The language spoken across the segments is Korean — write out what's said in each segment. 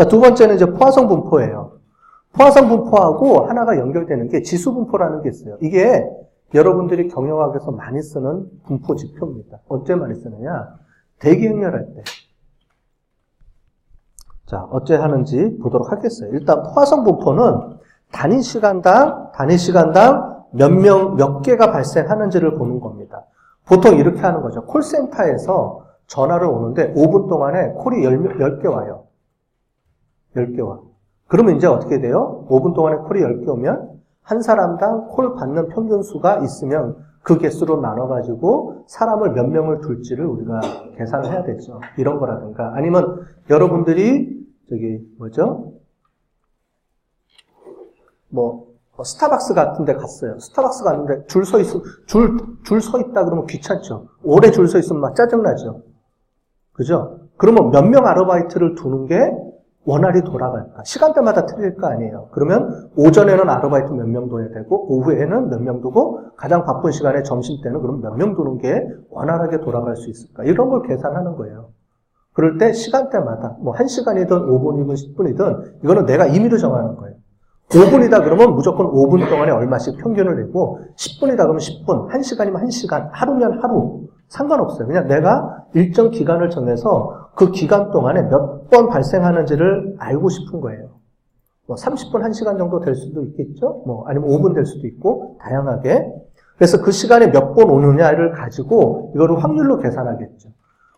자, 두 번째는 이제 포화성 분포예요. 포화성 분포하고 하나가 연결되는 게 지수 분포라는 게 있어요. 이게 여러분들이 경영학에서 많이 쓰는 분포 지표입니다. 언제 많이 쓰느냐? 대기 행렬할 때. 자, 어째 하는지 보도록 하겠어요. 일단 포화성 분포는 단위 시간당, 단위 시간당 몇 명, 몇 개가 발생하는지를 보는 겁니다. 보통 이렇게 하는 거죠. 콜센터에서 전화를 오는데 5분 동안에 콜이 10, 개 와요. 10개 와. 그러면 이제 어떻게 돼요? 5분 동안에 콜이 10개 오면 한 사람당 콜 받는 평균 수가 있으면 그 개수로 나눠가지고 사람을 몇 명을 둘지를 우리가 계산을 해야 되죠. 이런 거라든가. 아니면 여러분들이 저기 뭐죠? 뭐 스타벅스 같은 데 갔어요. 스타벅스 갔는데 줄 서 있, 줄, 줄 서 있다 그러면 귀찮죠. 오래 줄 서 있으면 막 짜증나죠. 그죠? 그러면 몇 명 아르바이트를 두는 게 원활히 돌아갈까? 시간대마다 틀릴 거 아니에요. 그러면 오전에는 아르바이트 몇 명 둬야 되고 오후에는 몇 명 두고 가장 바쁜 시간에 점심 때는 그럼 몇 명 두는 게 원활하게 돌아갈 수 있을까? 이런 걸 계산하는 거예요. 그럴 때 시간대마다 뭐 1시간이든 5분이든 10분이든 이거는 내가 임의로 정하는 거예요. 5분이다 그러면 무조건 5분 동안에 얼마씩 평균을 내고 10분이다 그러면 10분, 1시간이면 1시간, 하루면 하루 상관없어요. 그냥 내가 일정 기간을 정해서 그 기간 동안에 몇 번 발생하는지를 알고 싶은 거예요. 뭐 30분, 1시간 정도 될 수도 있겠죠? 뭐 아니면 5분 될 수도 있고 다양하게. 그래서 그 시간에 몇 번 오느냐를 가지고 이거를 확률로 계산하겠죠.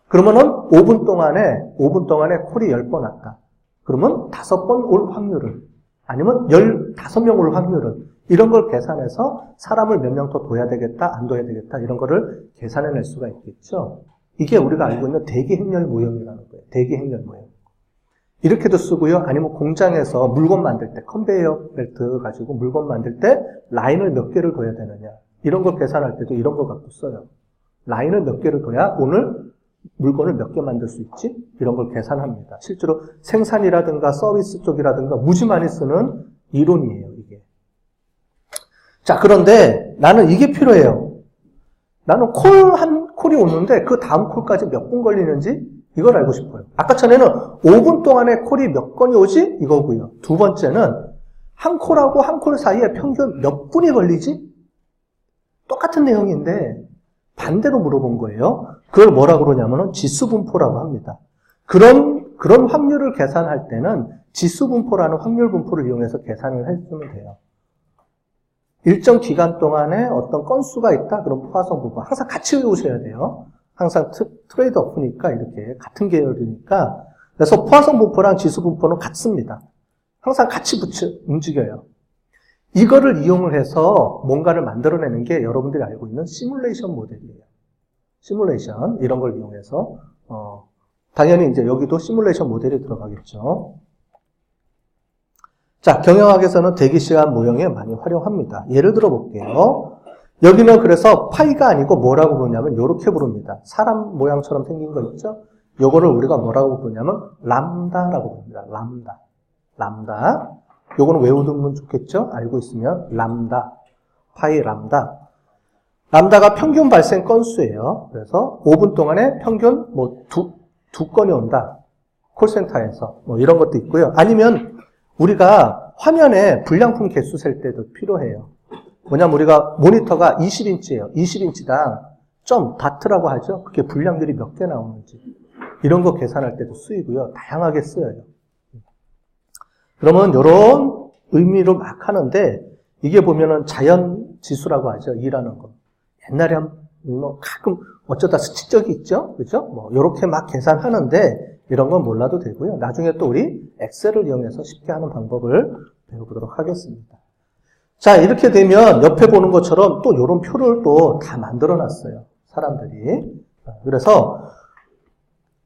그러면은 5분 동안에 5분 동안에 콜이 10번 왔다. 그러면 5번 올 확률을 아니면 15명 올 확률은 이런 걸 계산해서 사람을 몇 명 더 둬야 되겠다, 안 둬야 되겠다, 이런 거를 계산해낼 수가 있겠죠. 이게 우리가 알고 있는 대기 행렬 모형이라는 거예요. 대기 행렬 모형. 이렇게도 쓰고요. 아니면 공장에서 물건 만들 때, 컨베이어 벨트 가지고 물건 만들 때 라인을 몇 개를 둬야 되느냐. 이런 걸 계산할 때도 이런 거 갖고 써요. 라인을 몇 개를 둬야 오늘 물건을 몇 개 만들 수 있지? 이런 걸 계산합니다. 실제로 생산이라든가 서비스 쪽이라든가 무지 많이 쓰는 이론이에요, 이게. 자, 그런데 나는 이게 필요해요. 나는 콜 한 콜이 오는데 그 다음 콜까지 몇 분 걸리는지 이걸 알고 싶어요. 아까 전에는 5분 동안에 콜이 몇 건이 오지? 이거고요. 두 번째는 한 콜하고 한 콜 사이에 평균 몇 분이 걸리지? 똑같은 내용인데 반대로 물어본 거예요. 그걸 뭐라 그러냐면은 지수 분포라고 합니다. 그런, 그런 확률을 계산할 때는 지수 분포라는 확률 분포를 이용해서 계산을 해주면 돼요. 일정 기간 동안에 어떤 건수가 있다? 그럼 포화성 분포. 항상 같이 외우셔야 돼요. 항상 트, 트레이드 오프니까 이렇게 같은 계열이니까. 그래서 포화성 분포랑 지수 분포는 같습니다. 항상 같이 붙여, 움직여요. 이거를 이용을 해서 뭔가를 만들어내는 게 여러분들이 알고 있는 시뮬레이션 모델이에요. 시뮬레이션 이런 걸 이용해서 어, 당연히 이제 여기도 시뮬레이션 모델이 들어가겠죠. 자, 경영학에서는 대기시간 모형에 많이 활용합니다. 예를 들어 볼게요. 여기는 그래서 파이가 아니고 뭐라고 부르냐면 이렇게 부릅니다. 사람 모양처럼 생긴 거 있죠? 요거를 우리가 뭐라고 부르냐면 람다라고 부릅니다. 람다. 람다. 요거는 외우면 좋겠죠? 알고 있으면 람다. 파이 람다. 람다가 평균 발생 건수예요. 그래서 5분 동안에 평균 뭐 두, 두 건이 온다. 콜센터에서. 뭐 이런 것도 있고요. 아니면 우리가 화면에 불량품 개수 셀 때도 필요해요. 뭐냐면 우리가 모니터가 20인치예요. 20인치당 점 다트라고 하죠. 그게 불량들이 몇 개 나오는지. 이런 거 계산할 때도 쓰이고요. 다양하게 쓰여요. 그러면 이런 의미로 막 하는데 이게 보면은 자연 지수라고 하죠. 일하는 거. 옛날에 뭐 가끔 어쩌다 스치 적이 있죠. 그죠? 뭐 이렇게 막 계산하는데 이런 건 몰라도 되고요. 나중에 또 우리 엑셀을 이용해서 쉽게 하는 방법을 배워보도록 하겠습니다. 자, 이렇게 되면 옆에 보는 것처럼 또 이런 표를 또 다 만들어 놨어요. 사람들이. 그래서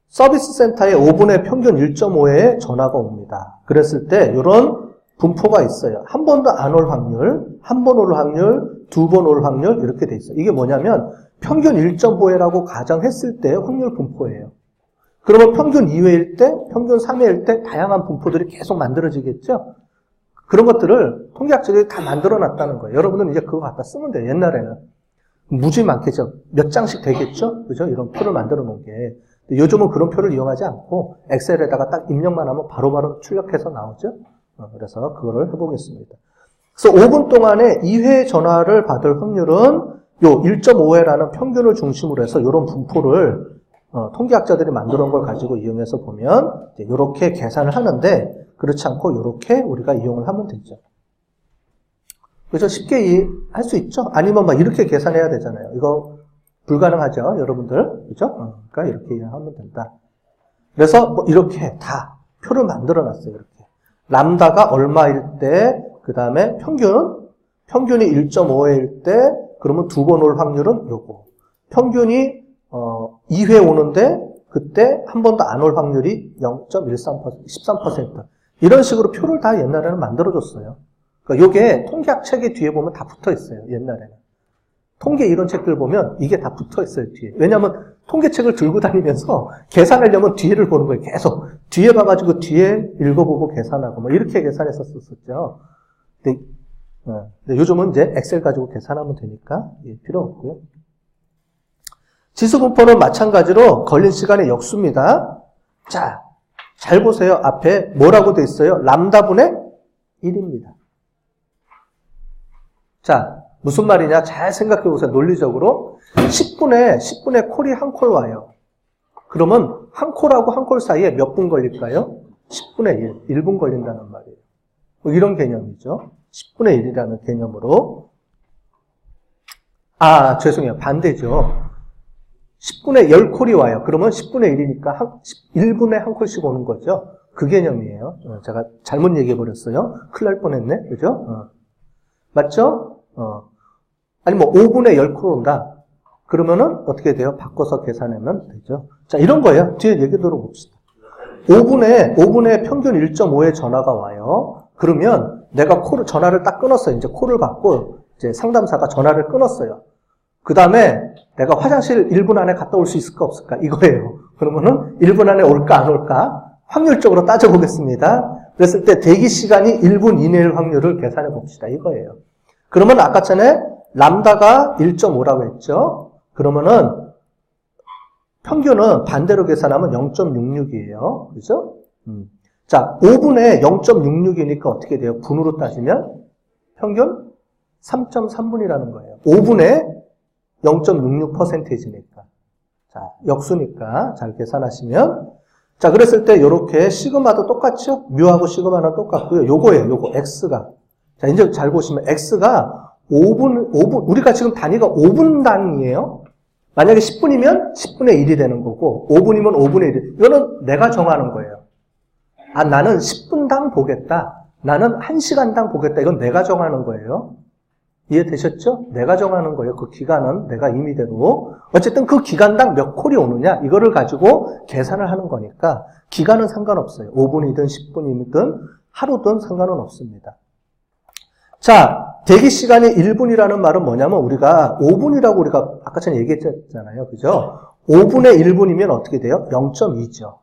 서비스 센터에 5분의 평균 1.5의 전화가 옵니다. 그랬을 때 이런 분포가 있어요. 한 번도 안 올 확률, 한 번 올 확률, 두 번 올 확률 이렇게 돼 있어요. 이게 뭐냐면 평균 1.5회라고 가정했을 때 확률 분포예요. 그러면 평균 2회일 때, 평균 3회일 때 다양한 분포들이 계속 만들어지겠죠? 그런 것들을 통계학자들이 다 만들어 놨다는 거예요. 여러분들은 이제 그거 갖다 쓰면 돼요. 옛날에는. 무지 많겠죠. 몇 장씩 되겠죠? 그죠? 이런 표를 만들어 놓은 게. 요즘은 그런 표를 이용하지 않고 엑셀에다가 딱 입력만 하면 바로바로 출력해서 나오죠. 어, 그래서 그거를 해보겠습니다. 그래서 5분 동안에 2회 전화를 받을 확률은 요 1.5회라는 평균을 중심으로 해서 이런 분포를 어, 통계학자들이 만들어 놓은 걸 가지고 이용해서 보면 이렇게 계산을 하는데 그렇지 않고 이렇게 우리가 이용을 하면 되죠. 그래서 쉽게 할 수 있죠? 아니면 막 이렇게 계산해야 되잖아요. 이거 불가능하죠, 여러분들. 그죠? 어, 그러니까 이렇게 하면 된다. 그래서 뭐 이렇게 다 표를 만들어 놨어요, 이렇게. 람다가 얼마일 때, 그 다음에 평균, 평균이 1.5회일 때, 그러면 두 번 올 확률은 요거. 평균이, 어, 2회 오는데, 그때 한 번도 안 올 확률이 0.13%, 13%. 이런 식으로 표를 다 옛날에는 만들어줬어요. 그러니까 요게 통계학 책의 뒤에 보면 다 붙어 있어요, 옛날에는. 통계 이런 책들 보면 이게 다 붙어 있어요, 뒤에. 왜냐하면 통계책을 들고 다니면서 계산하려면 뒤에를 보는 거예요, 계속. 뒤에 봐가지고 뒤에 읽어보고 계산하고, 뭐 이렇게 계산했었었죠. 근데, 어, 근데 요즘은 이제 엑셀 가지고 계산하면 되니까 예, 필요 없고요. 지수분포는 마찬가지로 걸린 시간의 역수입니다. 자, 잘 보세요. 앞에 뭐라고 돼 있어요? 람다분의 1입니다. 자, 무슨 말이냐? 잘 생각해 보세요. 논리적으로. 10분에, 10분에 콜이 한 콜 와요. 그러면 한 콜하고 한 콜 사이에 몇 분 걸릴까요? 10분의 1. 1분 걸린다는 말이에요. 뭐 이런 개념이죠. 10분의 1이라는 개념으로. 아, 죄송해요. 반대죠. 10분에 10콜이 와요. 그러면 10분의 1이니까 한, 1분에 한 콜씩 오는 거죠. 그 개념이에요. 어, 제가 잘못 얘기해 버렸어요. 큰일 날 뻔했네. 그죠? 어. 맞죠? 어. 아니 뭐 5분에 10콜 온다. 그러면은 어떻게 돼요? 바꿔서 계산하면 되죠. 자, 이런 거예요. 뒤에 얘기 들어봅시다. 5분에 5분에 평균 1.5의 전화가 와요. 그러면 내가 콜을 전화를 딱 끊었어요. 이제 콜을 받고 이제 상담사가 전화를 끊었어요. 그 다음에 내가 화장실 1분 안에 갔다 올 수 있을까 없을까 이거예요. 그러면은 1분 안에 올까 안 올까 확률적으로 따져보겠습니다. 그랬을 때 대기 시간이 1분 이내일 확률을 계산해 봅시다. 이거예요. 그러면 아까 전에 람다가 1.5라고 했죠. 그러면은 평균은 반대로 계산하면 0.66이에요. 그죠? 음. 자, 5분에 0.66이니까 어떻게 돼요? 분으로 따지면 평균 3.3분이라는 거예요. 5분에 0.66%이니까. 자, 역수니까 잘 계산하시면 자, 그랬을 때 이렇게 시그마도 똑같죠? 뮤하고 시그마는 똑같고요. 요거예요. 요거 x가. 자, 이제 잘 보시면 x가 5분 5분 우리가 지금 단위가 5분 단위예요. 만약에 10분이면 10분의 1이 되는 거고 5분이면 5분의 1. 이거는 내가 정하는 거예요. 아, 나는 10분당 보겠다. 나는 1시간당 보겠다. 이건 내가 정하는 거예요. 이해되셨죠? 내가 정하는 거예요. 그 기간은 내가 임의대로. 어쨌든 그 기간당 몇 콜이 오느냐, 이거를 가지고 계산을 하는 거니까, 기간은 상관없어요. 5분이든 10분이든 하루든 상관은 없습니다. 자, 대기 시간이 1분이라는 말은 뭐냐면, 우리가 5분이라고 우리가 아까 전에 얘기했잖아요. 그죠? 5분의 1분이면 어떻게 돼요? 0.2죠.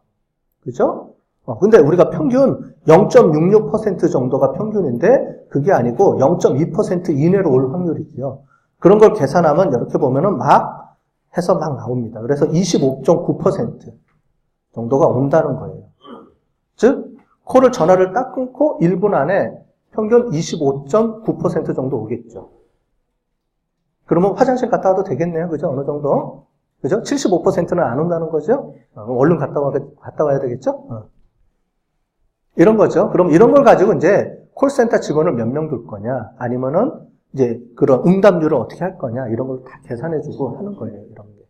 그죠? 어, 근데 우리가 평균 0.66% 정도가 평균인데 그게 아니고 0.2% 이내로 올 확률이지요. 그런 걸 계산하면 이렇게 보면은 막 해서 막 나옵니다. 그래서 25.9% 정도가 온다는 거예요. 즉, 코를 전화를 딱 끊고 1분 안에 평균 25.9% 정도 오겠죠. 그러면 화장실 갔다 와도 되겠네요. 그죠? 어느 정도? 그죠? 75%는 안 온다는 거죠? 어, 얼른 갔다, 와, 갔다 와야 되겠죠? 어. 이런 거죠. 그럼 이런 걸 가지고 이제 콜센터 직원을 몇 명 둘 거냐, 아니면은 이제 그런 응답률을 어떻게 할 거냐, 이런 걸 다 계산해주고 하는 거예요, 이런 게.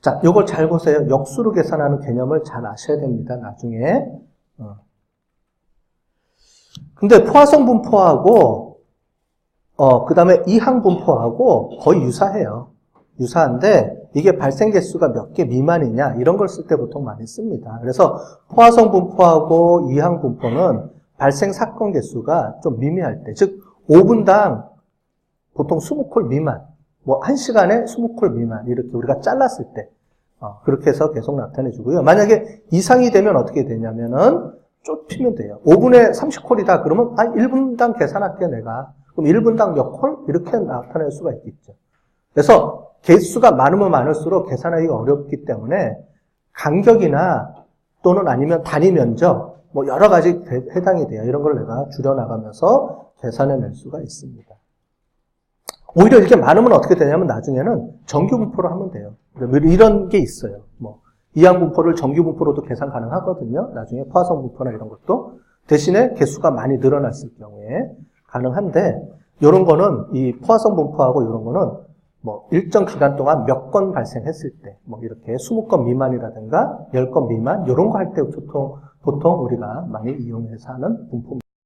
자, 요걸 잘 보세요. 역수로 계산하는 개념을 잘 아셔야 됩니다, 나중에. 어. 근데 포화성 분포하고, 어, 그 다음에 이항 분포하고 거의 유사해요. 유사한데, 이게 발생 개수가 몇 개 미만이냐 이런 걸 쓸 때 보통 많이 씁니다. 그래서 포화성 분포하고 이항 분포는 발생 사건 개수가 좀 미미할 때, 즉 5분당 보통 20콜 미만, 뭐 1시간에 20콜 미만 이렇게 우리가 잘랐을 때 어, 그렇게 해서 계속 나타내 주고요. 만약에 이상이 되면 어떻게 되냐면은 좁히면 돼요. 5분에 30콜이다 그러면 아 1분당 계산할게 내가. 그럼 1분당 몇 콜? 이렇게 나타낼 수가 있겠죠. 그래서 개수가 많으면 많을수록 계산하기가 어렵기 때문에 간격이나 또는 아니면 단위 면적 뭐 여러 가지 대- 해당이 돼요. 이런 걸 내가 줄여나가면서 계산해낼 수가 있습니다. 오히려 이렇게 많으면 어떻게 되냐면 나중에는 정규 분포로 하면 돼요. 이런 게 있어요. 뭐 이항 분포를 정규 분포로도 계산 가능하거든요. 나중에 포화성 분포나 이런 것도 대신에 개수가 많이 늘어났을 경우에 가능한데 이런 거는 이 포화성 분포하고 이런 거는 뭐 일정 기간 동안 몇 건 발생했을 때 뭐 이렇게 20건 미만이라든가 10건 미만 이런 거 할 때 보통 보통 우리가 많이 이용해서 하는 분포입니다.